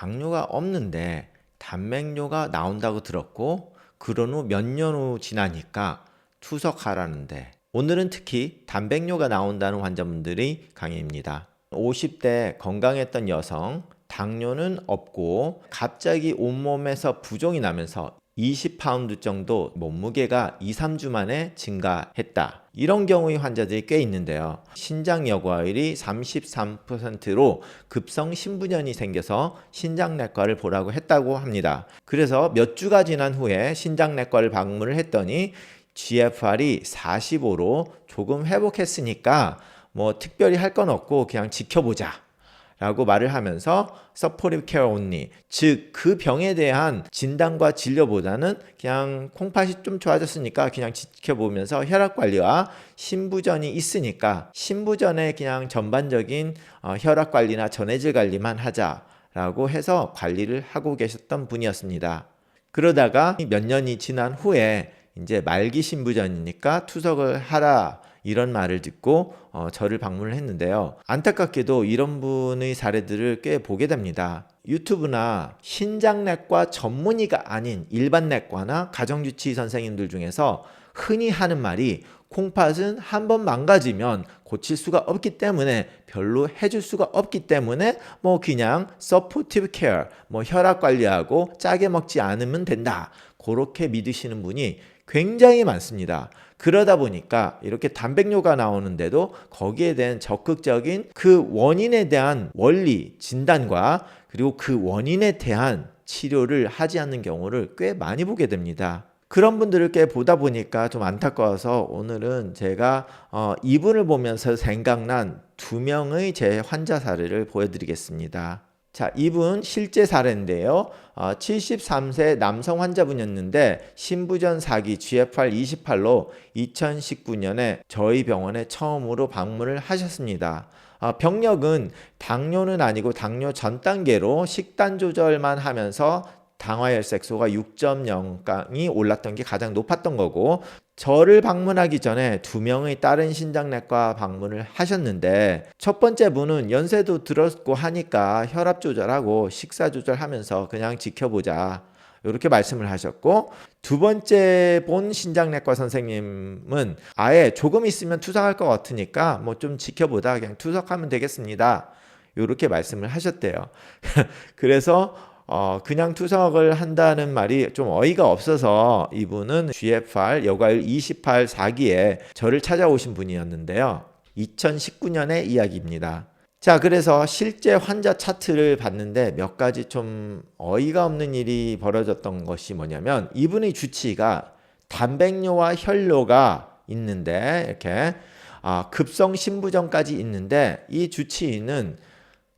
당뇨가 없는데 단백뇨가 나온다고 들었고 그런 후 몇 년 후 지나니까 투석하라는데 오늘은 특히 단백뇨가 나온다는 환자분들이 강의입니다. 50대 건강했던 여성 당뇨는 없고 갑자기 온몸에서 부종이 나면서 20파운드 정도 몸무게가 2, 3주 만에 증가했다. 이런 경우의 환자들이 꽤 있는데요. 신장 여과율이 33%로 급성 신부전이 생겨서 신장내과를 보라고 했다고 합니다. 그래서 몇 주가 지난 후에 신장내과를 방문을 했더니 GFR이 45로 조금 회복했으니까 뭐 특별히 할 건 없고 그냥 지켜보자. 라고 말을 하면서 서포티브 케어 온리 즉그 병에 대한 진단과 진료보다는 그냥 콩팥이 좀 좋아졌으니까 그냥 지켜보면서 혈압 관리와 신부전이 있으니까 신부전에 그냥 전반적인 어, 혈압 관리나 전해질 관리만 하자라고 해서 관리를 하고 계셨던 분이었습니다. 그러다가 몇 년이 지난 후에 이제 말기 신부전이니까 투석을 하라 이런 말을 듣고 어, 저를 방문을 했는데요. 안타깝게도 이런 분의 사례들을 꽤 보게 됩니다. 유튜브나 신장내과 전문의가 아닌 일반 내과나 가정주치 선생님들 중에서 흔히 하는 말이 콩팥은 한 번 망가지면 고칠 수가 없기 때문에 별로 해줄 수가 없기 때문에 뭐 그냥 서포티브 케어 뭐 혈압 관리하고 짜게 먹지 않으면 된다 그렇게 믿으시는 분이 굉장히 많습니다. 그러다 보니까 이렇게 단백뇨가 나오는데도 거기에 대한 적극적인 그 원인에 대한 원리, 진단과 그리고 그 원인에 대한 치료를 하지 않는 경우를 꽤 많이 보게 됩니다. 그런 분들을 꽤 보다 보니까 좀 안타까워서 오늘은 제가 어, 이분을 보면서 생각난 두 명의 제 환자 사례를 보여드리겠습니다. 자, 이분 실제 사례인데요. 어, 73세 남성 환자분이었는데 신부전 사기 GFR 28로 2019년에 저희 병원에 처음으로 방문을 하셨습니다. 어, 병력은 당뇨는 아니고 당뇨 전 단계로 식단 조절만 하면서 당화혈색소가 6.0이 올랐던 게 가장 높았던 거고 저를 방문하기 전에 두 명의 다른 신장내과 방문을 하셨는데 첫 번째 분은 연세도 들었고 하니까 혈압 조절하고 식사 조절하면서 그냥 지켜보자. 이렇게 말씀을 하셨고 두 번째 본 신장내과 선생님은 아예 조금 있으면 투석할 것 같으니까 뭐 좀 지켜보다 그냥 투석하면 되겠습니다. 이렇게 말씀을 하셨대요. 그래서 어, 그냥 투석을 한다는 말이 좀 어이가 없어서 이분은 GFR 여과율 28 4기에 저를 찾아오신 분이었는데요. 2019년의 이야기입니다. 자, 그래서 실제 환자 차트를 봤는데 몇 가지 좀 어이가 없는 일이 벌어졌던 것이 뭐냐면 이분의 주치의가 단백뇨와 혈뇨가 있는데 이렇게 아, 급성 신부전까지 있는데 이 주치의는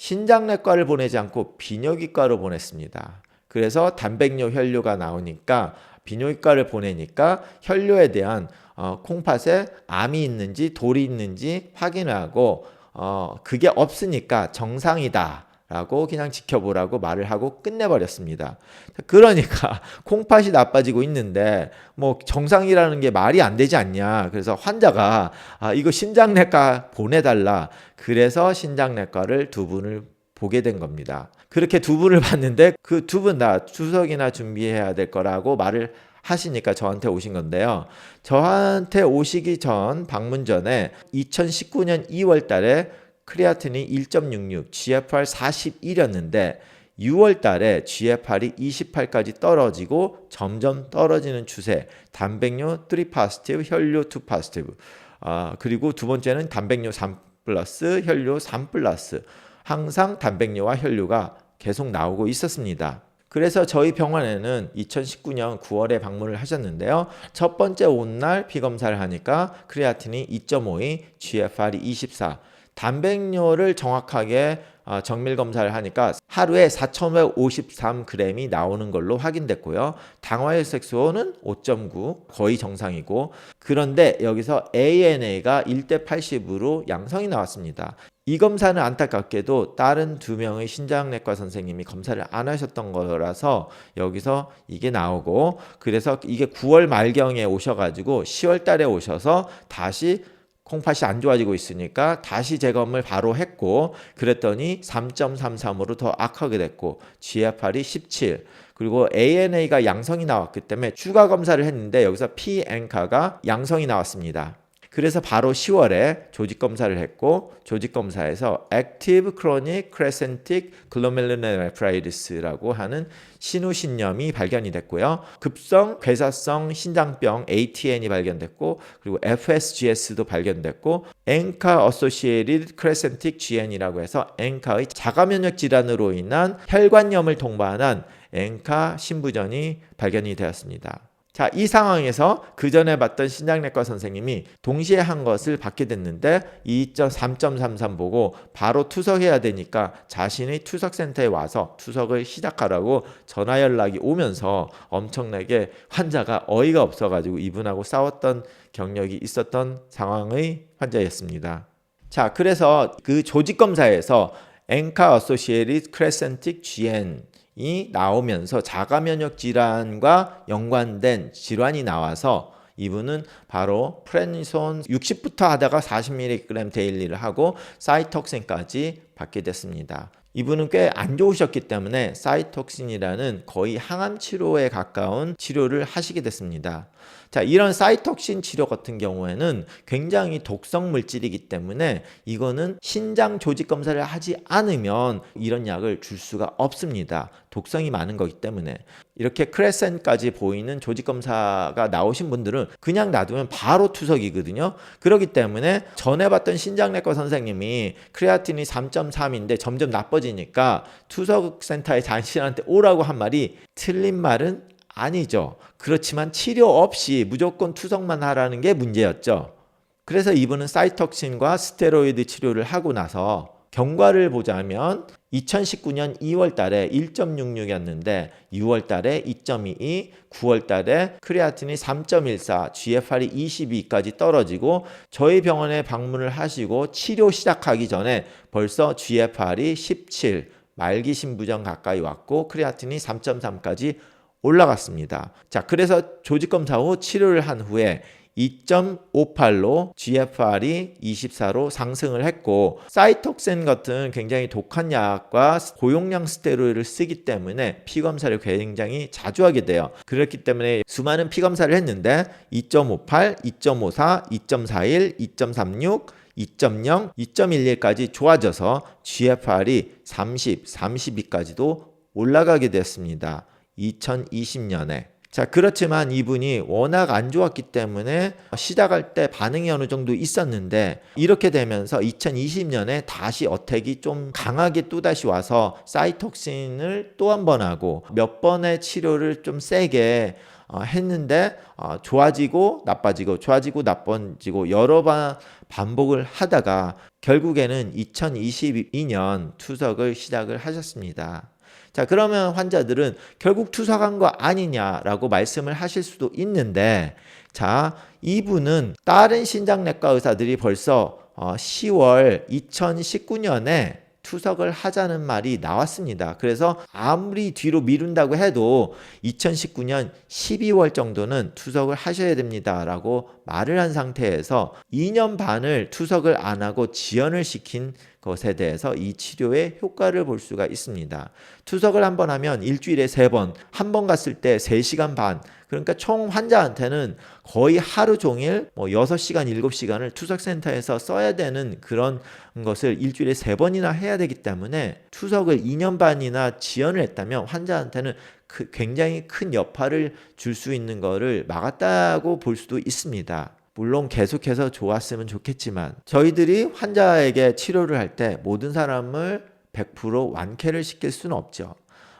신장내과를 보내지 않고 비뇨기과로 보냈습니다. 그래서 단백뇨 혈뇨가 나오니까 비뇨기과를 보내니까 혈뇨에 대한 어, 콩팥에 암이 있는지 돌이 있는지 확인을 하고 어, 그게 없으니까 정상이다. 라고 그냥 지켜보라고 말을 하고 끝내버렸습니다. 그러니까 콩팥이 나빠지고 있는데 뭐 정상이라는 게 말이 안 되지 않냐. 그래서 환자가 아, 이거 신장내과 보내달라. 그래서 신장내과를 두 분을 보게 된 겁니다. 그렇게 두 분을 봤는데 그 두 분 다 주석이나 준비해야 될 거라고 말을 하시니까 저한테 오신 건데요. 저한테 오시기 전 방문 전에 2019년 2월 달에 크레아틴이 1.66, GFR 41이었는데 6월 달에 GFR이 28까지 떨어지고 점점 떨어지는 추세. 단백뇨 3 파스티브, 혈뇨 2 파스티브. 아, 그리고 두 번째는 단백뇨 3 플러스, 혈뇨 3 플러스. 항상 단백뇨와 혈뇨가 계속 나오고 있었습니다. 그래서 저희 병원에는 2019년 9월에 방문을 하셨는데요. 첫 번째 온 날 피검사를 하니까 크레아틴이 2.52, GFR이 24. 단백뇨를 정확하게 어, 정밀 검사를 하니까 하루에 4,553g이 나오는 걸로 확인됐고요. 당화혈색소는 5.9 거의 정상이고 그런데 여기서 ANA가 1대 80으로 양성이 나왔습니다. 이 검사는 안타깝게도 다른 두 명의 신장내과 선생님이 검사를 안 하셨던 거라서 여기서 이게 나오고 그래서 이게 9월 말경에 오셔가지고 10월 달에 오셔서 다시 콩팥이 안 좋아지고 있으니까 다시 재검을 바로 했고 그랬더니 3.33으로 더 악하게 됐고 GFR이 17 그리고 ANA가 양성이 나왔기 때문에 추가 검사를 했는데 여기서 P엔카가 양성이 나왔습니다. 그래서 바로 10월에 조직 검사를 했고 조직 검사에서 Active Chronic Crescentic Glomerulonephritis라고 하는 신우신염이 발견이 됐고요. 급성 괴사성 신장병 ATN이 발견됐고 그리고 FSGS도 발견됐고 엔카 Associated Crescentic GN이라고 해서 엔카의 자가 면역 질환으로 인한 혈관염을 동반한 엔카 신부전이 발견이 되었습니다. 자, 이 상황에서 그 전에 봤던 신장내과 선생님이 동시에 한 것을 받게 됐는데 2.3.33 보고 바로 투석해야 되니까 자신의 투석센터에 와서 투석을 시작하라고 전화 연락이 오면서 엄청나게 환자가 어이가 없어가지고 이분하고 싸웠던 경력이 있었던 상황의 환자였습니다. 자, 그래서 그 조직 검사에서 엔카 어소시에이티드 크레센틱 GN 이 나오면서 자가 면역 질환과 연관된 질환이 나와서 이분은 바로 프레니손 60부터 하다가 40mg 데일리를 하고 사이톡신까지 받게 됐습니다. 이분은 꽤 안 좋으셨기 때문에 사이톡신이라는 거의 항암 치료에 가까운 치료를 하시게 됐습니다. 자, 이런 사이톡신 치료 같은 경우에는 굉장히 독성 물질이기 때문에 이거는 신장 조직 검사를 하지 않으면 이런 약을 줄 수가 없습니다. 독성이 많은 거기 때문에 이렇게 크레센까지 보이는 조직 검사가 나오신 분들은 그냥 놔두면 바로 투석이거든요. 그렇기 때문에 전에 봤던 신장내과 선생님이 크레아틴이 3.3인데 점점 나빠지니까 투석 센터에 장신한테 오라고 한 말이 틀린 말은 아니죠. 그렇지만 치료 없이 무조건 투석만 하라는 게 문제였죠. 그래서 이분은 사이톡신과 스테로이드 치료를 하고 나서 경과를 보자면 2019년 2월 달에 1.66이었는데 6월 달에 2.22, 9월 달에 크레아틴이 3.14, GFR이 22까지 떨어지고 저희 병원에 방문을 하시고 치료 시작하기 전에 벌써 GFR이 17, 말기 신부전 가까이 왔고 크레아틴이 3.3까지 올라갔습니다. 자, 그래서 조직 검사 후 치료를 한 후에 2.58로 GFR이 24로 상승을 했고 사이톡센 같은 굉장히 독한 약과 고용량 스테로이드를 쓰기 때문에 피 검사를 굉장히 자주 하게 돼요. 그렇기 때문에 수많은 피 검사를 했는데 2.58, 2.54, 2.41, 2.36 2.0, 2.11까지 좋아져서 GFR이 30, 32까지도 올라가게 됐습니다. 2020년에. 자, 그렇지만 이분이 워낙 안 좋았기 때문에 시작할 때 반응이 어느 정도 있었는데 이렇게 되면서 2020년에 다시 어택이 좀 강하게 또다시 와서 사이톡신을 또 한 번 하고 몇 번의 치료를 좀 세게 어, 했는데 어, 좋아지고 나빠지고 좋아지고 나빠지고 여러 번 반복을 하다가 결국에는 2022년 투석을 시작을 하셨습니다. 자, 그러면 환자들은 결국 투석한 거 아니냐라고 말씀을 하실 수도 있는데, 자, 이분은 다른 신장내과 의사들이 벌써 어, 10월 2019년에 투석을 하자는 말이 나왔습니다. 그래서 아무리 뒤로 미룬다고 해도 2019년 12월 정도는 투석을 하셔야 됩니다라고 말을 한 상태에서 2년 반을 투석을 안 하고 지연을 시킨 것에 대해서 이 치료의 효과를 볼 수가 있습니다. 투석을 한 번 하면 일주일에 세 번, 한 번 갔을 때 3시간 반, 그러니까 총 환자한테는 거의 하루 종일 뭐 6시간, 7시간을 투석센터에서 써야 되는 그런 것을 일주일에 세 번이나 해야 되기 때문에 투석을 2년 반이나 지연을 했다면 환자한테는 그 굉장히 큰 여파를 줄 수 있는 거를 막았다고 볼 수도 있습니다. 물론 계속해서 좋았으면 좋겠지만 저희들이 환자에게 치료를 할 때 모든 사람을 100% 완쾌를 시킬 수는 없죠.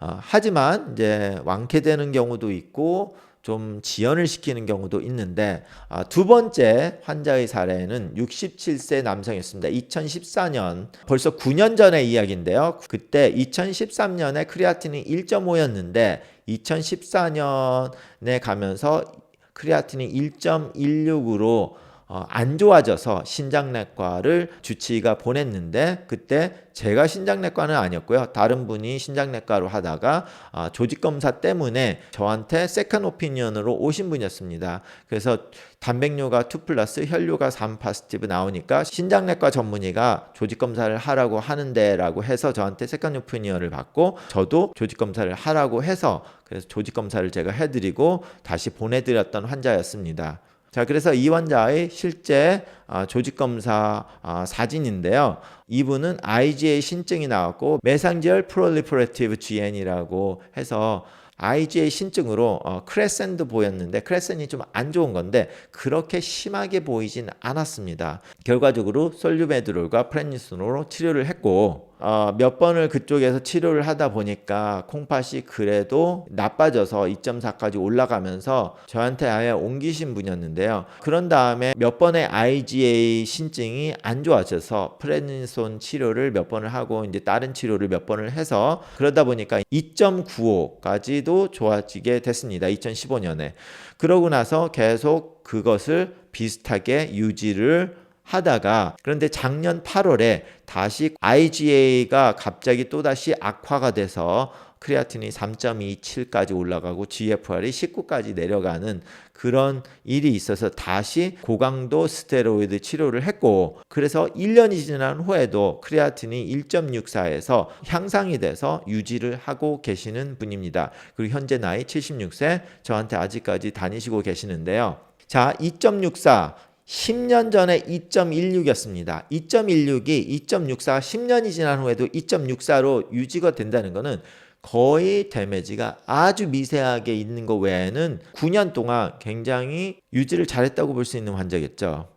어, 하지만 이제 완쾌되는 경우도 있고 좀 지연을 시키는 경우도 있는데 아, 두 번째 환자의 사례는 67세 남성이었습니다. 2014년 벌써 9년 전의 이야기인데요. 그때 2013년에 크리아틴이 1.5였는데 2014년에 가면서 크리아틴이 1.16으로 어, 안 좋아져서 신장내과를 주치의가 보냈는데 그때 제가 신장내과는 아니었고요. 다른 분이 신장내과로 하다가 아, 조직 검사 때문에 저한테 세컨 오피니언으로 오신 분이었습니다. 그래서 단백뇨가 2 플러스 혈류가 3 파스티브 나오니까 신장내과 전문의가 조직 검사를 하라고 하는데 라고 해서 저한테 세컨 오피니언을 받고 저도 조직 검사를 하라고 해서 그래서 조직 검사를 제가 해드리고 다시 보내드렸던 환자였습니다. 자, 그래서 이 환자의 실제 아, 조직 검사 아, 사진인데요. 이분은 IgA 신증이 나왔고 메상지얼 프롤리퍼레티브 GN이라고 해서 IgA 신증으로 어, 크레센도 보였는데 크레센이 좀 안 좋은 건데 그렇게 심하게 보이진 않았습니다. 결과적으로 솔루메드롤과 프레니스론으로 치료를 했고 어, 몇 번을 그쪽에서 치료를 하다 보니까 콩팥이 그래도 나빠져서 2.4까지 올라가면서 저한테 아예 옮기신 분이었는데요. 그런 다음에 몇 번의 IgA 신증이 안 좋아져서 프레니손 치료를 몇 번을 하고 이제 다른 치료를 몇 번을 해서 그러다 보니까 2.95까지도 좋아지게 됐습니다. 2015년에. 그러고 나서 계속 그것을 비슷하게 유지를 하다가 그런데 작년 8월에 다시 IgA가 갑자기 또다시 악화가 돼서 크레아틴이 3.27까지 올라가고 GFR이 19까지 내려가는 그런 일이 있어서 다시 고강도 스테로이드 치료를 했고 그래서 1년이 지난 후에도 크레아틴이 1.64에서 향상이 돼서 유지를 하고 계시는 분입니다. 그리고 현재 나이 76세 저한테 아직까지 다니시고 계시는데요. 자, 2.64 10년 전에 2.16이었습니다. 2.16이 2.64, 10년이 지난 후에도 2.64로 유지가 된다는 것은 거의 데미지가 아주 미세하게 있는 것 외에는 9년 동안 굉장히 유지를 잘했다고 볼 수 있는 환자겠죠.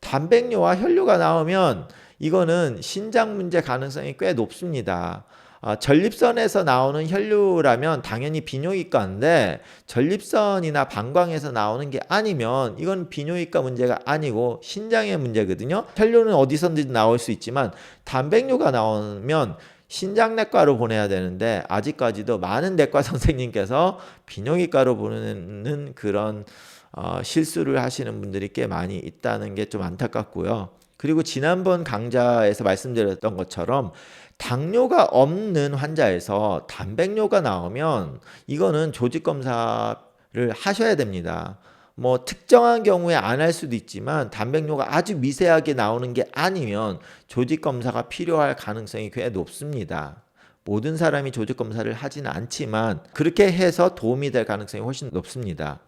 단백뇨와 혈류가 나오면 이거는 신장 문제 가능성이 꽤 높습니다. 아, 전립선에서 나오는 혈류라면 당연히 비뇨기과인데 전립선이나 방광에서 나오는 게 아니면 이건 비뇨기과 문제가 아니고 신장의 문제거든요. 혈류는 어디선든 나올 수 있지만 단백뇨가 나오면 신장내과로 보내야 되는데 아직까지도 많은 내과 선생님께서 비뇨기과로 보내는 그런 어, 실수를 하시는 분들이 꽤 많이 있다는 게 좀 안타깝고요. 그리고 지난번 강좌에서 말씀드렸던 것처럼 당뇨가 없는 환자에서 단백뇨가 나오면 이거는 조직 검사를 하셔야 됩니다. 뭐 특정한 경우에 안 할 수도 있지만 단백뇨가 아주 미세하게 나오는 게 아니면 조직 검사가 필요할 가능성이 꽤 높습니다. 모든 사람이 조직 검사를 하지는 않지만 그렇게 해서 도움이 될 가능성이 훨씬 높습니다.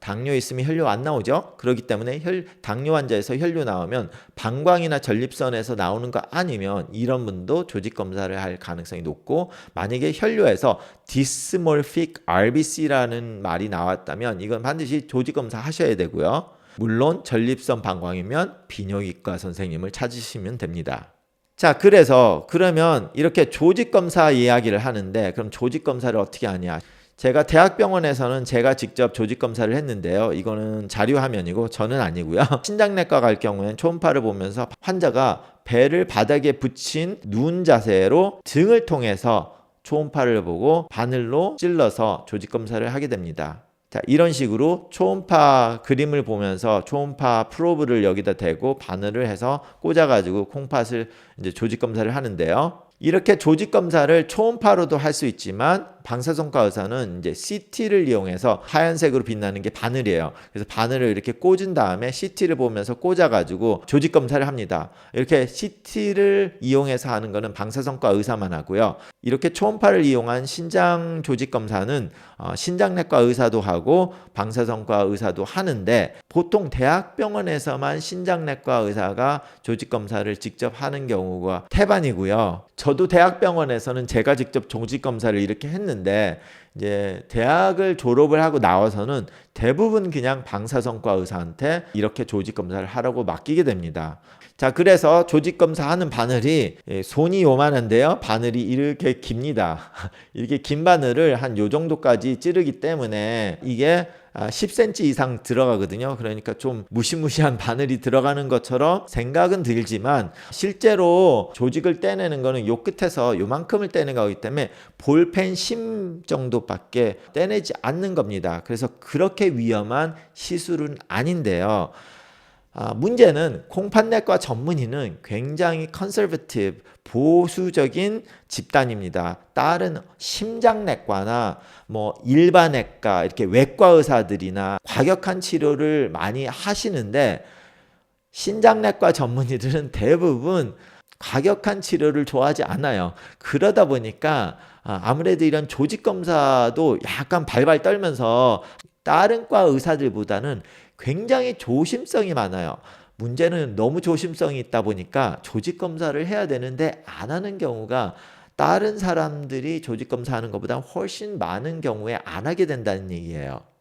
당뇨 있으면 혈류 안 나오죠? 그렇기 때문에 혈, 당뇨 환자에서 혈류 나오면 방광이나 전립선에서 나오는 거 아니면 이런 분도 조직 검사를 할 가능성이 높고 만약에 혈류에서 dysmorphic RBC라는 말이 나왔다면 이건 반드시 조직 검사 하셔야 되고요. 물론 전립선 방광이면 비뇨기과 선생님을 찾으시면 됩니다. 자, 그래서 그러면 이렇게 조직 검사 이야기를 하는데 그럼 조직 검사를 어떻게 하냐? 제가 대학병원에서는 제가 직접 조직 검사를 했는데요. 이거는 자료 화면이고 저는 아니고요. 신장내과 갈 경우엔 초음파를 보면서 환자가 배를 바닥에 붙인 누운 자세로 등을 통해서 초음파를 보고 바늘로 찔러서 조직 검사를 하게 됩니다. 자, 이런 식으로 초음파 그림을 보면서 초음파 프로브를 여기다 대고 바늘을 해서 꽂아가지고 콩팥을 이제 조직 검사를 하는데요. 이렇게 조직 검사를 초음파로도 할 수 있지만 방사선과 의사는 이제 CT를 이용해서 하얀색으로 빛나는 게 바늘이에요. 그래서 바늘을 이렇게 꽂은 다음에 CT를 보면서 꽂아가지고 조직 검사를 합니다. 이렇게 CT를 이용해서 하는 거는 방사선과 의사만 하고요. 이렇게 초음파를 이용한 신장 조직 검사는 어, 신장내과 의사도 하고 방사선과 의사도 하는데 보통 대학병원에서만 신장내과 의사가 조직 검사를 직접 하는 경우가 태반이고요. 저도 대학병원에서는 제가 직접 조직 검사를 이렇게 했는데 이제 대학을 졸업을 하고 나와서는 대부분 그냥 방사선과 의사한테 이렇게 조직 검사를 하라고 맡기게 됩니다. 자, 그래서 조직 검사 하는 바늘이 예, 손이 요만한데요. 바늘이 이렇게 깁니다. 이렇게 긴 바늘을 한 요 정도까지 찌르기 때문에 이게 10cm 아, 이상 들어가거든요. 그러니까 좀 무시무시한 바늘이 들어가는 것처럼 생각은 들지만 실제로 조직을 떼내는 거는 요 끝에서 요만큼을 떼는 거기 때문에 볼펜 심 정도밖에 떼내지 않는 겁니다. 그래서 그렇게 위험한 시술은 아닌데요. 아, 문제는 콩팥내과 전문의는 굉장히 컨설버티브 보수적인 집단입니다. 다른 심장내과나 뭐 일반외과 이렇게 외과 의사들이나 과격한 치료를 많이 하시는데 신장내과 전문의들은 대부분 과격한 치료를 좋아하지 않아요. 그러다 보니까 아, 아무래도 이런 조직 검사도 약간 발발 떨면서 다른 과 의사들보다는 굉장히 조심성이 많아요. 문제는 너무 조심성이 있다 보니까 조직 검사를 해야 되는데 안 하는 경우가 다른 사람들이 조직 검사하는 것보다 훨씬 많은 경우에 안 하게 된다는 얘기예요.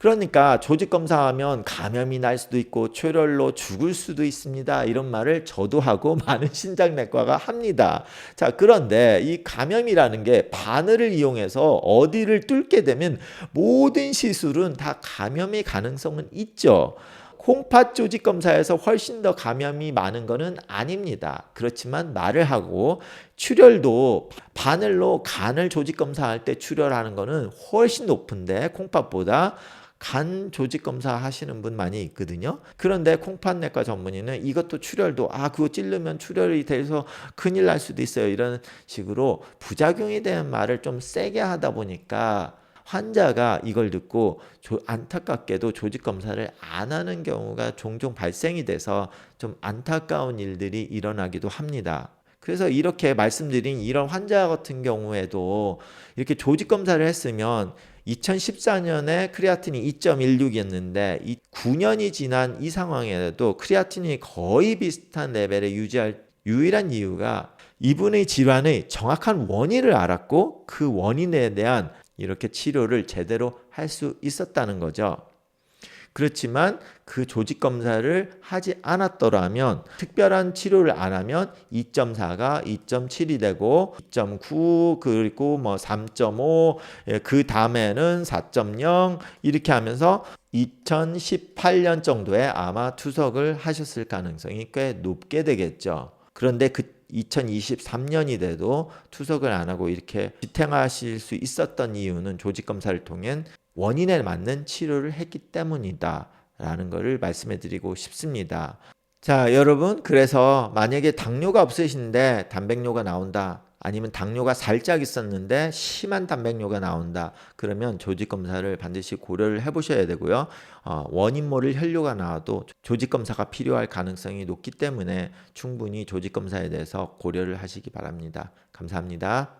그러니까 조직 검사하면 감염이 날 수도 있고 출혈로 죽을 수도 있습니다. 이런 말을 저도 하고 많은 신장내과가 합니다. 자, 그런데 이 감염이라는 게 바늘을 이용해서 어디를 뚫게 되면 모든 시술은 다 감염의 가능성은 있죠. 콩팥 조직 검사에서 훨씬 더 감염이 많은 것은 아닙니다. 그렇지만 말을 하고 출혈도 바늘로 간을 조직 검사할 때 출혈하는 것은 훨씬 높은데 콩팥보다 간 조직 검사 하시는 분 많이 있거든요. 그런데 콩팥 내과 전문의는 이것도 출혈도 아 그거 찌르면 출혈이 돼서 큰일 날 수도 있어요. 이런 식으로 부작용에 대한 말을 좀 세게 하다 보니까 환자가 이걸 듣고 조, 안타깝게도 조직 검사를 안 하는 경우가 종종 발생이 돼서 좀 안타까운 일들이 일어나기도 합니다. 그래서 이렇게 말씀드린 이런 환자 같은 경우에도 이렇게 조직 검사를 했으면 2014년에 크레아틴이 2.16이었는데 9년이 지난 이 상황에도 크레아틴이 거의 비슷한 레벨에 유지할 유일한 이유가 이분의 질환의 정확한 원인을 알았고 그 원인에 대한 이렇게 치료를 제대로 할 수 있었다는 거죠. 그렇지만 그 조직 검사를 하지 않았더라면 특별한 치료를 안 하면 2.4가 2.7이 되고 2.9 그리고 뭐 3.5그 다음에는 4.0 이렇게 하면서 2018년 정도에 아마 투석을 하셨을 가능성이 꽤 높게 되겠죠. 그런데 그 2023년이 돼도 투석을 안 하고 이렇게 지탱하실 수 있었던 이유는 조직 검사를 통한 원인에 맞는 치료를 했기 때문이다. 라는 것을 말씀해 드리고 싶습니다. 자, 여러분. 그래서 만약에 당뇨가 없으신데 단백뇨가 나온다. 아니면 당뇨가 살짝 있었는데 심한 단백뇨가 나온다. 그러면 조직 검사를 반드시 고려를 해 보셔야 되고요. 어, 원인 모를 혈뇨가 나와도 조직 검사가 필요할 가능성이 높기 때문에 충분히 조직 검사에 대해서 고려를 하시기 바랍니다. 감사합니다.